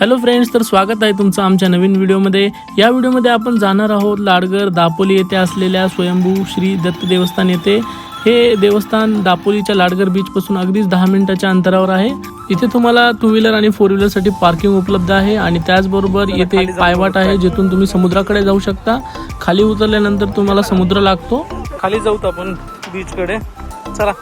Hello friends तर स्वागत आहे तुमचं आमच्या नवीन व्हिडिओमध्ये. या व्हिडिओमध्ये आपण जाणार आहोत लाडगर दापोली येथे असलेल्या स्वयंभू श्री दत्त देवस्थान येथे. हे देवस्थान दापोलीच्या लाडगर बीचपासून अगदीच दहा मिनिटाच्या अंतरावर आहे. इथे तुम्हाला टू व्हीलर आणि फोर व्हीलरसाठी पार्किंग उपलब्ध आहे आणि त्याचबरोबर येथे एक पायवाट आहे जिथून तुम्ही समुद्राकडे जाऊ शकता. खाली उतरल्यानंतर तुम्हाला समुद्र लागतो. खाली जाऊत आपण बीचकडे चला.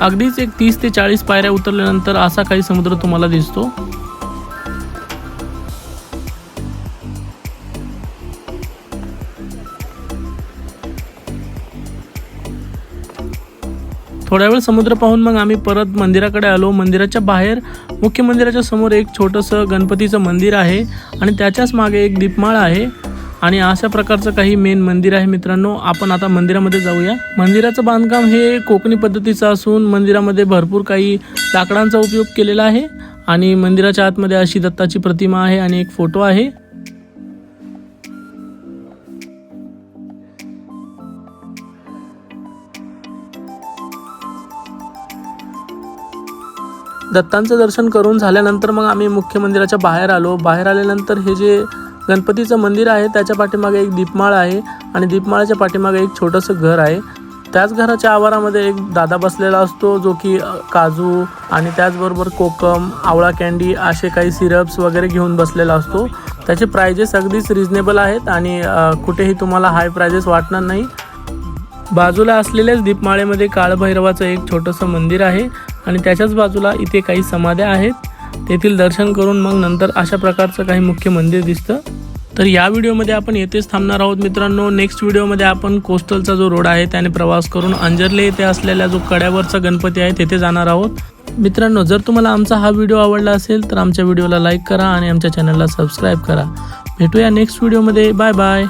अगदीच एक तीस ते चाळीस पायऱ्या उतरल्यानंतर असा काही समुद्र तुम्हाला दिसतो. थोड्या वेळ समुद्र पाहून मग आम्ही परत मंदिराकडे आलो. मंदिराच्या बाहेर मुख्य मंदिराच्या समोर एक छोटंसं गणपतीचं मंदिर आहे आणि त्याच्याच मागे एक दीपमाळ आहे. आणि अशा प्रकारचं काही मेन मंदिर आहे मित्रांनो. आपण आता मंदिरामध्ये जाऊया. मंदिराचं बांधकाम हे कोकणी पद्धतीचं असून मंदिरामध्ये भरपूर काही लाकडांचा उपयोग केलेला आहे आणि मंदिराच्या आतमध्ये अशी दत्ताची प्रतिमा आहे आणि एक फोटो आहे. दत्तांचं दर्शन करून झाल्यानंतर मग आम्ही मुख्य मंदिराच्या बाहेर आलो. बाहेर आल्यानंतर हे जे गणपतीचं मंदिर आहे त्याच्या पाठीमागे एक दीपमाळ आहे आणि दीपमाळाच्या पाठीमागे एक छोटंसं घर आहे. त्याच घराच्या आवारामध्ये एक दादा बसलेला असतो जो की काजू आणि त्याचबरोबर कोकम आवळा कॅन्डी असे काही सिरप्स वगैरे घेऊन बसलेला असतो. त्याचे प्राइजेस अगदीच रिजनेबल आहेत आणि कुठेही तुम्हाला हाय प्राइजेस वाटणार नाही. बाजूला असलेल्याच दीपमाळेमध्ये काळभैरवाचं एक छोटंसं मंदिर आहे आणि त्याच्याच बाजूला इथे काही समाध्या आहेत. तेथील दर्शन करून मग नंतर अशा प्रकारचं काही मुख्य मंदिर दिसतं. तर या व्हिडिओमध्ये आपण येथेच थांबणार आहोत मित्रांनो. नेक्स्ट व्हिडिओमध्ये आपण कोस्टलचा जो रोड आहे त्याने प्रवास करून अंजर्ले येथे असलेल्या जो कड्यावरचा गणपती आहे तेथे जाणार आहोत. मित्रांनो जर तुम्हाला आमचा हा व्हिडिओ आवडला असेल तर आमच्या व्हिडिओला लाईक करा आणि आमच्या चॅनलला सबस्क्राईब करा. भेटूया नेक्स्ट व्हिडिओमध्ये. Bye bye